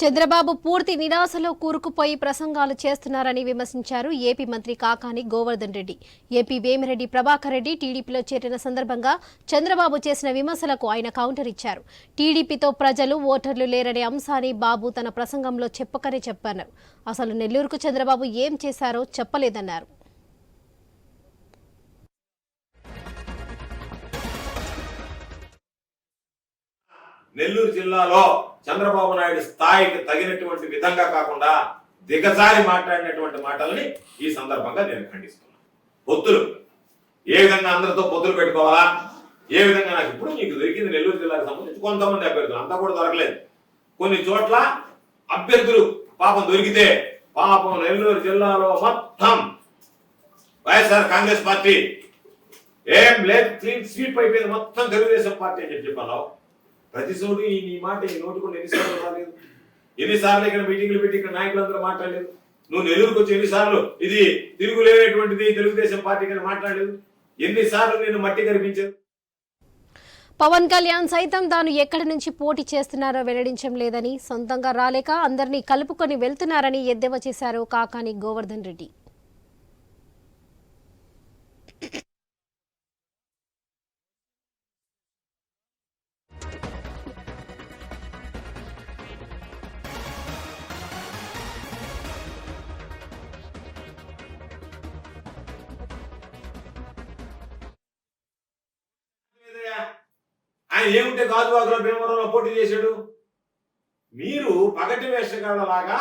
చంద్రబాబు పూర్తి నిరాశలో కూరుకుపోయి ప్రసంగాలు చేస్తున్నారని విమర్శించారు ఏపీ మంత్రి కాకాని గోవర్ధన్ రెడ్డి. ఏపీ వేమిరెడ్డి ప్రభాకర్ రెడ్డి టీడీపీలో చేరిన సందర్భంగా చంద్రబాబు చేసిన విమర్శలకు ఆయన కౌంటర్ ఇచ్చారు. టీడీపీతో ప్రజలు ఓటర్లు లేరనే అంశాన్ని బాబు తన ప్రసంగంలో చెప్పకనే చెప్పన్నారు. అసలు నెల్లూరుకు చంద్రబాబు ఏం చేశారో చెప్పలేదన్నారు. నెల్లూరు జిల్లాలో చంద్రబాబు నాయుడు స్థాయికి తగినటువంటి విధంగా కాకుండా దిగజారి మాట్లాడినటువంటి మాటల్ని ఈ సందర్భంగా నేను ఖండిస్తున్నాను. పొత్తులు. ఏ విధంగా అందరితో పొత్తులు పెట్టుకోవాలా? ఏ విధంగా నాకు ఇప్పుడు మీకు దొరికింది నెల్లూరు జిల్లాకు సంబంధించి కొంతమంది అభ్యర్థులు. అంతా కూడా దొరకలేదు. కొన్ని చోట్ల అభ్యర్థులు పాపం దొరికితే పాపం నెల్లూరు జిల్లాలో మొత్తం వైఎస్ఆర్ కాంగ్రెస్ పార్టీ. ఏం లేదు క్లీన్ స్వీప్ అయిపోయింది. మొత్తం తెలుగుదేశం పార్టీ అని చెప్పి చెప్పాను ప్రతి చోటు ఈ నీ మాట ఈ నోటు కూడా ఎన్నిసార్లు రాలేదు. ఎన్నిసార్లు ఇక్కడ మీటింగ్లు పెట్టి ఇక్కడ నాయకులందరూ మాట్లాడలేదు. నువ్వు నెల్లూరుకు వచ్చి ఎన్నిసార్లు? ఇది తిరుగులేనటువంటిది తెలుగుదేశం పార్టీ కానీ మాట్లాడలేదు. ఎన్నిసార్లు నేను మట్టి కనిపించాను పవన్ కళ్యాణ్ సైతం తాను ఎక్కడి నుంచి పోటీ చేస్తున్నారో వెల్లడించడం లేదని సొంతంగా రాలేక అందరినీ కలుపుకొని వెళ్తున్నారని ఎద్దేవా చేశారు కాకాని గోవర్ధన్ రెడ్డి. ఏముంటే గాజువాకలో భీమవరంలో పోటీ చేశాడు? మీరు పగటి వేషగాళ్ళలాగా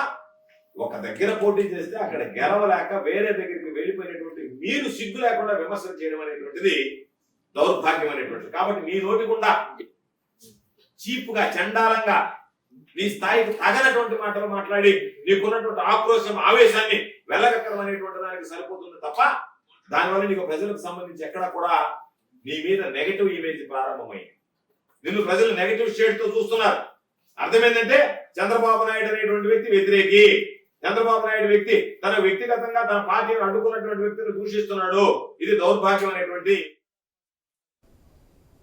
ఒక దగ్గర పోటీ చేస్తే అక్కడ గెలవలేక వేరే దగ్గరికి వెళ్ళిపోయినటువంటి మీరు సిగ్గు లేకుండా విమర్శలు చేయడం అనేటువంటిది దౌర్భాగ్యం అనేటువంటిది. కాబట్టి మీ నోటి గుండా చీపుగా చండాలంగా నీ స్థాయికి తగనటువంటి మాటలు మాట్లాడి నీకున్నటువంటి ఆక్రోశం ఆవేశాన్ని వెళ్ళగక్కడం అనేటువంటి దానికి సరిపోతుంది తప్ప దానివల్ల నీకు ప్రజలకు సంబంధించి ఎక్కడ కూడా నీ మీద నెగటివ్ ఇమేజ్ ప్రారంభమైంది. నిన్ను ప్రజలు నెగటివ్ షేడ్తో చూస్తున్నారు. అర్థమైందంటే చంద్రబాబు నాయుడు అనేటువంటి వ్యక్తి వ్యతిరేకి. చంద్రబాబు నాయుడు వ్యక్తి తన వ్యక్తిగతంగా తన పార్టీని అడ్డుకున్నటువంటి వ్యక్తిని దూషిస్తున్నాడు. ఇది దౌర్భాగ్యం అనేటువంటి